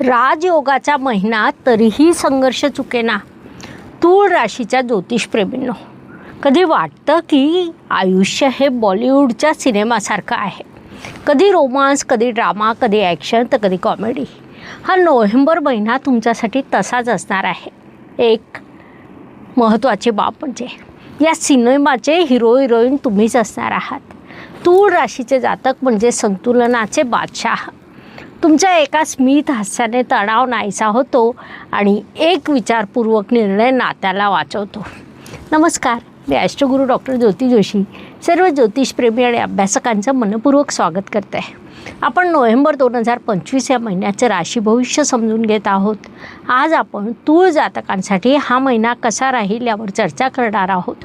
राजयोगाचा महिना तरीही संघर्ष चुकेना. तूळ राशीच्या ज्योतिषप्रेमींनो कधी वाटतं की आयुष्य हे बॉलिवूडच्या सिनेमासारखं आहे? कधी रोमांस कधी ड्रामा कधी ॲक्शन तर कधी कॉमेडी. हा नोव्हेंबर महिना तुमच्यासाठी तसाच असणार आहे. एक महत्त्वाची बाब म्हणजे या सिनेमाचे हिरो हिरोईन तुम्हीच असणार आहात. तूळ राशीचे जातक म्हणजे संतुलनाचे बादशाह. तुमच्या एका स्मित हास्याने तणाव नाहीसा होतो आणि एक विचारपूर्वक निर्णय नात्याला वाचवतो. नमस्कार मी अष्टगुरू डॉक्टर ज्योती जोशी सर्व ज्योतिषप्रेमी आणि अभ्यासकांचं मनपूर्वक स्वागत करते. आहे आपण नोव्हेंबर दोन हजार पंचवीस या महिन्याचं राशी भविष्य समजून घेत आहोत. आज आपण तूळ जातकांसाठी हा महिना कसा राहील यावर चर्चा करणार आहोत.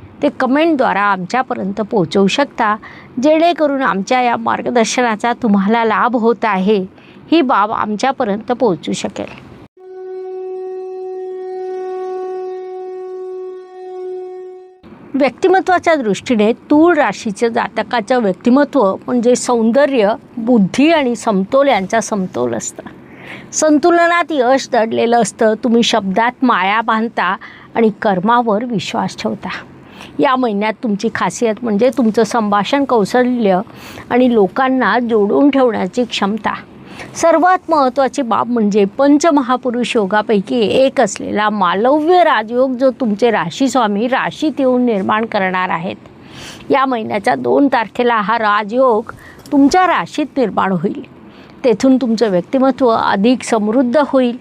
ते कमेंटद्वारा आमच्यापर्यंत पोहोचवू शकता. जेणेकरून आमच्या या मार्गदर्शनाचा तुम्हाला लाभ होत आहे. ही बाब आमच्यापर्यंत पोहोचू शकेल. व्यक्तिमत्वाच्या दृष्टीने तूळ राशीचं जातकाचं व्यक्तिमत्व म्हणजे सौंदर्य बुद्धी आणि समतोल यांचा समतोल असतं. संतुलनात यश दडलेलं असतं तुम्ही शब्दात माया बांधता आणि कर्मावर विश्वास ठेवता. या महिन्यात तुमची खासियत म्हणजे तुमचं संभाषण कौशल्य आणि लोकांना जोडून ठेवण्याची क्षमता. सर्वात महत्त्वाची बाब म्हणजे पंचमहापुरुष योगापैकी एक असलेला मालव्य राजयोग जो तुमचे राशीस्वामी राशीत येऊन निर्माण करणार आहेत. या महिन्याच्या दोन तारखेला हा राजयोग तुमच्या राशीत निर्माण होईल. तेथून तुमचं व्यक्तिमत्व अधिक समृद्ध होईल.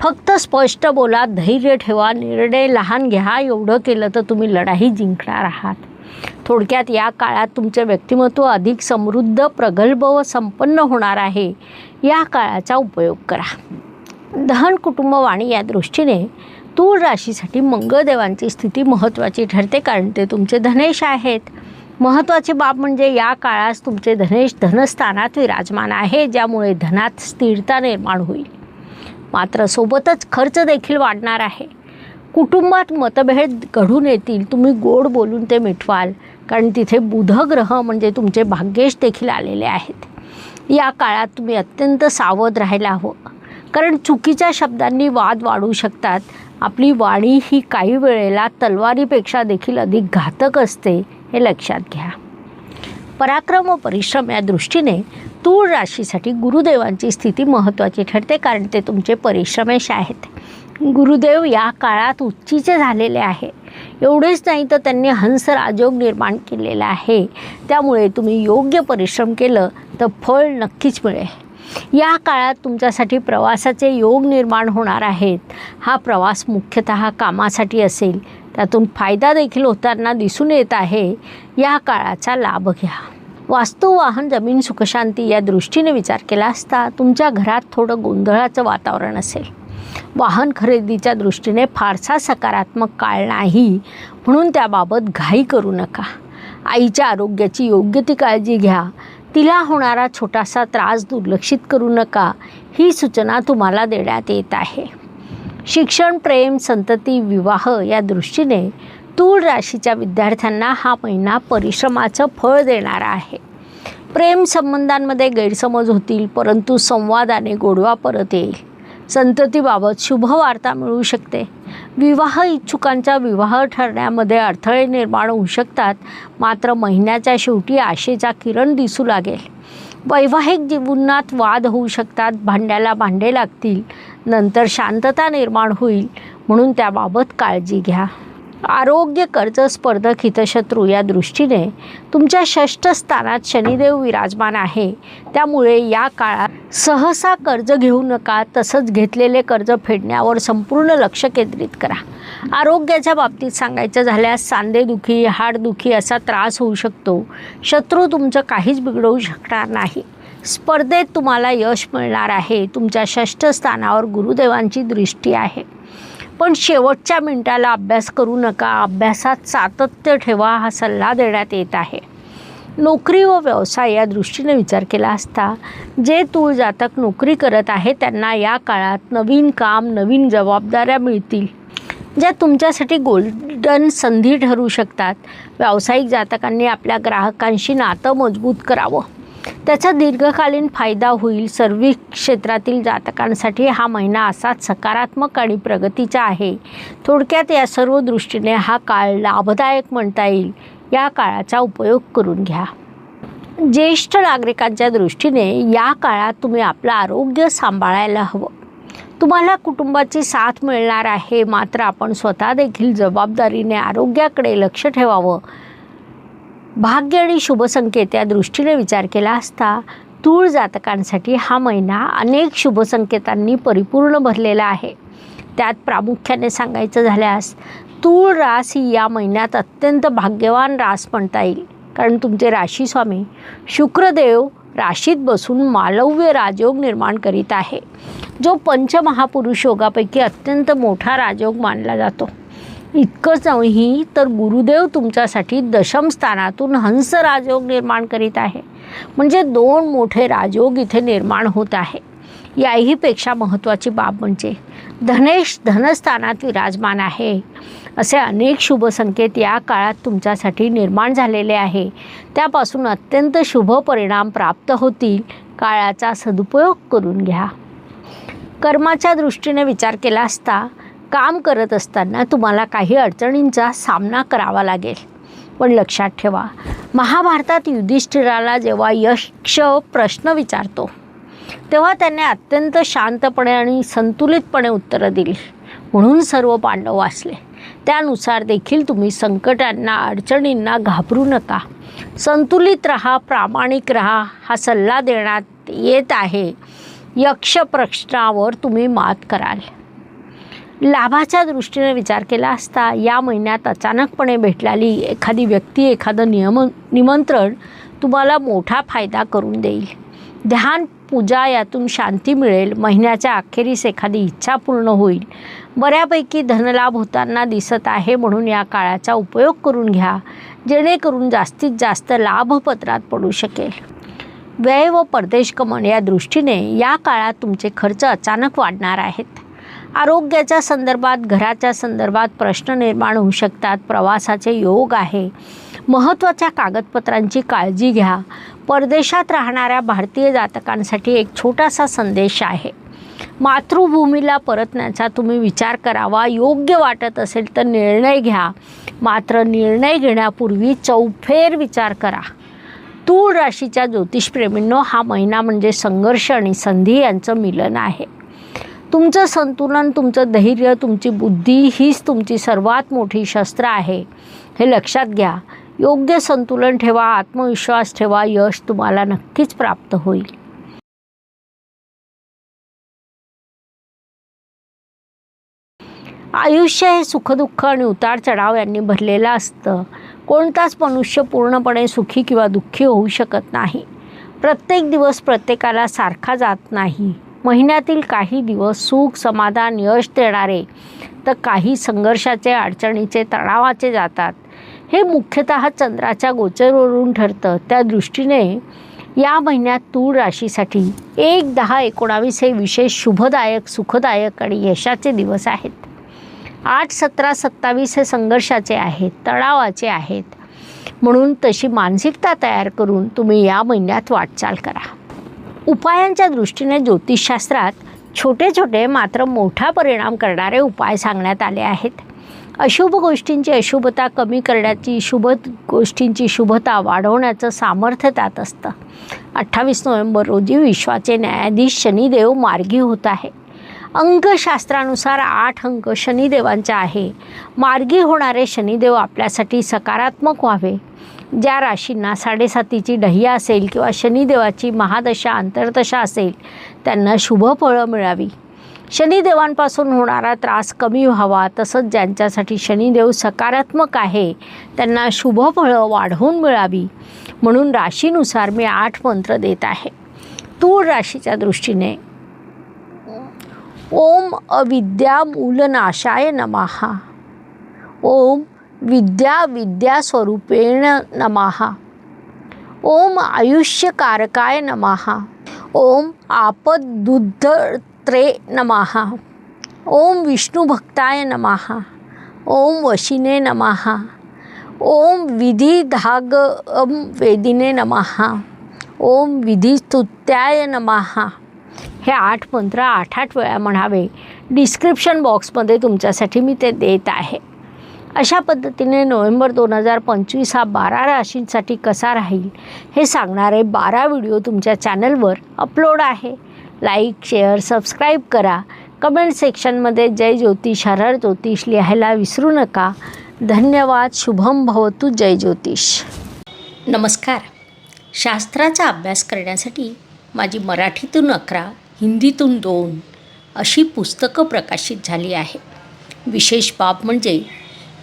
फक्त स्पष्ट बोला धैर्य ठेवा निर्णय लहान घ्या एवढं केलं तर तुम्ही लढाई जिंकणार आहात. थोडक्यात या काळात तुमचे व्यक्तिमत्व अधिक समृद्ध प्रगल्भ व संपन्न होणार आहे. या काळाचा उपयोग करा. दहन कुटुंब वाणी या दृष्टीने तूळ राशीसाठी मंगळदेवांची स्थिती महत्त्वाची ठरते कारण ते तुमचे धनेश आहेत. महत्त्वाची बाब म्हणजे या काळात तुमचे धनेश धनस्थानात विराजमान आहे ज्यामुळे धनात स्थिरता निर्माण होईल. मात्र सोबतच खर्च देखील वाढणार आहे. कुटुंबात मतभेद घडून येतील तुम्ही गोड बोलून ते मिटवाल कारण तिथे बुधग्रह म्हणजे तुमचे भाग्येश देखील आलेले आहेत. या काळात तुम्ही अत्यंत सावध राहायला हवं हो. कारण चुकीच्या शब्दांनी वाद वाढू शकतात. आपली वाणी ही काही वेळेला तलवारीपेक्षा देखील अधिक घातक असते हे लक्षात घ्या. पराक्रम व परिश्रम या दृष्टीने तूळ राशीसाठी गुरुदेवांची स्थिती महत्त्वाची ठरते कारण ते तुमचे परिश्रमेश आहेत. गुरुदेव या काळात उच्चीचे झालेले आहे. एवढेच नाही तर त्यांनी हंस राजयोग निर्माण केलेला आहे. त्यामुळे तुम्ही योग्य परिश्रम केलं तर फळ नक्कीच मिळेल. या काळात तुमच्यासाठी प्रवासाचे योग निर्माण होणार आहेत. हा प्रवास मुख्यतः कामासाठी असेल त्यातून फायदा देखील होताना दिसून येत आहे. या काळाचा लाभ घ्या. वास्तू वाहन जमीन सुखशांती या दृष्टीने विचार केला असता तुमच्या घरात थोडं गोंधळाचं वातावरण असेल. वाहन खरेदीच्या दृष्टीने फारसा सकारात्मक काळ नाही. म्हणून त्याबाबत घाई करू नका. आईच्या आरोग्याची योग्य ती काळजी घ्या. तिला होणारा छोटासा त्रास दुर्लक्षित करू नका. ही सूचना तुम्हाला देण्यात येत आहे. शिक्षण प्रेम संतती विवाह या दृष्टीने तूळ राशीच्या विद्यार्थ्यांना हा महिना परिश्रमाचं फळ देणारा आहे. प्रेम संबंधांमध्ये गैरसमज होतील परंतु संवादाने गोडवा परत येईल. संततीबाबत शुभवार्ता मिळू शकते. विवाह इच्छुकांचा विवाह ठरण्यामध्ये अडथळे निर्माण होऊ शकतात. मात्र महिन्याच्या शेवटी आशेचा किरण दिसू लागेल. वैवाहिक जीवनात वाद होऊ शकतात भांड्याला भांडे लागतील नंतर शांतता निर्माण होईल म्हणून त्याबाबत काळजी घ्या. आरोग्य कर्ज स्पर्धक हितशत्रू या दृष्टीने तुमच्या षष्ठ स्थानात शनिदेव विराजमान आहे. त्यामुळे या काळात सहसा कर्ज घेऊ नका तसंच घेतलेले कर्ज फेडण्यावर संपूर्ण लक्ष केंद्रित करा. आरोग्याच्या बाबतीत सांगायचं झाल्यास सांधेदुखी हाडदुखी असा त्रास होऊ शकतो. शत्रू तुमचं काहीच बिघडवू शकणार नाही. स्पर्धेत तुम्हाला यश मिळणार आहे. तुमच्या षष्ठ स्थानावर गुरुदेवांची दृष्टी आहे. पण शेवटच्या मिनिटाला अभ्यास करू नका. अभ्यासात सातत्य ठेवा हा सल्ला देण्यात येत आहे. नोकरी व व्यवसाय या दृष्टीने विचार केला असता जे तूळ जातक नोकरी करत आहे त्यांना या काळात नवीन काम नवीन जबाबदाऱ्या मिळतील. ज्या तुमच्यासाठी गोल्डन संधी ठरू शकतात. व्यावसायिक जातकांनी आपल्या ग्राहकांशी नातं मजबूत करावं. त्याचा दीर्घकालीन फायदा होईल. सर्व क्षेत्रातील जातकांसाठी हा महिना असाच सकारात्मक आणि प्रगतीचा आहे. थोडक्यात या सर्व दृष्टीने हा काळ लाभदायक म्हणता येईल. या काळाचा उपयोग करून घ्या. ज्येष्ठ नागरिकांच्या दृष्टीने या काळात तुम्ही आपलं आरोग्य सांभाळायला हवं. तुम्हाला कुटुंबाची साथ मिळणार आहे. मात्र आपण स्वतः देखील जबाबदारीने आरोग्याकडे लक्ष ठेवावं. भाग्य आणि शुभसंकेत या दृष्टीने विचार केला असता तूळ जातकांसाठी हा महिना अनेक शुभसंकेतांनी परिपूर्ण भरलेला आहे. त्यात प्रामुख्याने सांगायचं झाल्यास तूळ रास ही या महिन्यात अत्यंत भाग्यवान रास म्हणता येईल. कारण तुमचे राशी स्वामी शुक्रदेव राशीत बसून मालव्य राजयोग निर्माण करीत आहे. जो पंचमहापुरुष योगापैकी अत्यंत मोठा राजयोग मानला जातो. इतकंच नाही तर गुरुदेव तुमच्यासाठी दशमस्थानातून हंस राजयोग निर्माण करीत आहे. म्हणजे दोन मोठे राजयोग इथे निर्माण होत आहे. याहीपेक्षा महत्त्वाची बाब म्हणजे धनेश धनस्थानात विराजमान आहे. असे अनेक शुभ संकेत या काळात तुमच्यासाठी निर्माण झालेले आहे. त्यापासून अत्यंत शुभ परिणाम प्राप्त होतील काळाचा सदुपयोग करून घ्या. कर्माच्या दृष्टीने विचार केला असता काम करत असताना तुम्हाला काही अडचणींचा सामना करावा लागेल. पण लक्षात ठेवा महाभारतात युधिष्ठिराला जेव्हा यक्ष प्रश्न विचारतो तेव्हा त्याने अत्यंत शांतपणे आणि संतुलितपणे उत्तरं दिली. म्हणून सर्व पांडव वाचले. त्यानुसार देखील तुम्ही संकटांना अडचणींना घाबरू नका. संतुलित रहा प्रामाणिक रहा हा सल्ला देण्यात येत आहे. यक्ष प्रश्नावर तुम्ही मात कराल. लाभाच्या दृष्टीने विचार केला असता या महिन्यात अचानकपणे भेटलेली एखादी व्यक्ती एखादं नियम निमंत्रण तुम्हाला मोठा फायदा करून देईल. ध्यान पूजा यातून शांती मिळेल. महिन्याच्या अखेरीस एखादी इच्छा पूर्ण होईल. बऱ्यापैकी धनलाभ होताना दिसत आहे म्हणून या काळाचा उपयोग करून घ्या जेणेकरून जास्तीत जास्त लाभपत्रात पडू शकेल. व्यय व परदेश गमन या दृष्टीने या काळात तुमचे खर्च अचानक वाढणार आहेत. आरोग्याच्या संदर्भात घराच्या संदर्भात प्रश्न निर्माण होऊ शकतात. प्रवासाचे योग आहे. महत्त्वाच्या कागदपत्रांची काळजी घ्या. परदेशात राहणाऱ्या भारतीय जातकांसाठी एक छोटासा संदेश आहे. मातृभूमीला परतण्याचा तुम्ही विचार करावा. योग्य वाटत असेल तर निर्णय घ्या. मात्र निर्णय घेण्यापूर्वी चौफेर विचार करा. तूळ राशीच्या ज्योतिषप्रेमींनो हा महिना म्हणजे संघर्ष आणि संधी यांचं मिलन आहे. तुमचं संतुलन तुमचं धैर्य तुमची बुद्धी हीच तुमची सर्वात मोठी शस्त्र आहे. हे लक्षात घ्या. योग्य संतुलन ठेवा आत्मविश्वास ठेवा यश तुम्हाला नक्कीच प्राप्त होईल. आयुष्य हे सुखदुःख आणि उतार चढाव यांनी भरलेलं असतं. कोणताच मनुष्य पूर्णपणे सुखी किंवा दुःखी होऊ शकत नाही. प्रत्येक दिवस प्रत्येकाला सारखा जात नाही. महिन्यातील काही दिवस सुख समाधान यश देणारे तर काही संघर्षाचे अडचणीचे तणावाचे जातात. हे मुख्यतः चंद्राच्या गोचरवरून ठरतं. त्या दृष्टीने या महिन्यात तूळ राशीसाठी एक दहा एकोणावीस हे विशेष शुभदायक सुखदायक आणि यशाचे दिवस आहेत. आठ सतरा सत्तावीस हे संघर्षाचे आहेत तणावाचे आहेत. म्हणून तशी मानसिकता तयार करून तुम्ही या महिन्यात वाटचाल करा. उपायांच्या दृष्टीने ज्योतिषशास्त्रात छोटे छोटे मात्र मोठा परिणाम करणारे उपाय सांगण्यात आले आहेत. अशुभ गोष्टींची अशुभता कमी करण्याची शुभ गोष्टींची शुभता वाढवण्याचं सामर्थ्य त्यात असतं. अठ्ठावीस नोव्हेंबर रोजी विश्वाचे न्यायाधीश शनिदेव मार्गी होत आहे. अंकशास्त्रानुसार आठ अंक शनिदेवांचे आहे. मार्गी होणारे शनिदेव आपल्यासाठी सकारात्मक व्हावे. ज्या राशींना साडेसातीची ढहिया असेल किंवा शनिदेवाची महादशा अंतर्दशा असेल त्यांना शुभ फळं मिळावी. शनिदेवांपासून होणारा त्रास कमी व्हावा तसंच ज्यांच्यासाठी शनिदेव सकारात्मक आहे त्यांना शुभ फळं वाढवून मिळावी म्हणून राशीनुसार मी आठ मंत्र देत आहे. तूळ राशीच्या दृष्टीने. ओम अविद्या मूलनाशाय नमः. ओम विद्या विद्यास्वरूपेण नमः. ओम आयुष्यकारकाय नमः. ओम आपदुद्धत्रे नमः. ओम विष्णुभक्ताय नमः. ओम वशिने नमः. ओम विधिधाग वेदिने नमः. ओम विधिस्तुत्याय नमः. हे आठ मंत्र आठ आठ वेळा म्हणावे. डिस्क्रिप्शन बॉक्समध्ये तुमच्यासाठी मी ते देत आहे. अशा पद्धतीने नोव्हेंबर दोन हजार पंचवीस हा बारा राशींसाठी कसा राहील हे सांगणारे बारा व्हिडिओ तुमच्या चॅनलवर अपलोड आहे. लाईक शेअर सबस्क्राईब करा. कमेंट सेक्शनमध्ये जय ज्योतिष हरहर ज्योतिष लिहायला विसरू नका. धन्यवाद शुभम भवतू जय ज्योतिष. नमस्कार. शास्त्राचा अभ्यास करण्यासाठी माझी मराठीतून अकरा हिंदीतून दोन अशी पुस्तकं प्रकाशित झाली आहे. विशेष बाब म्हणजे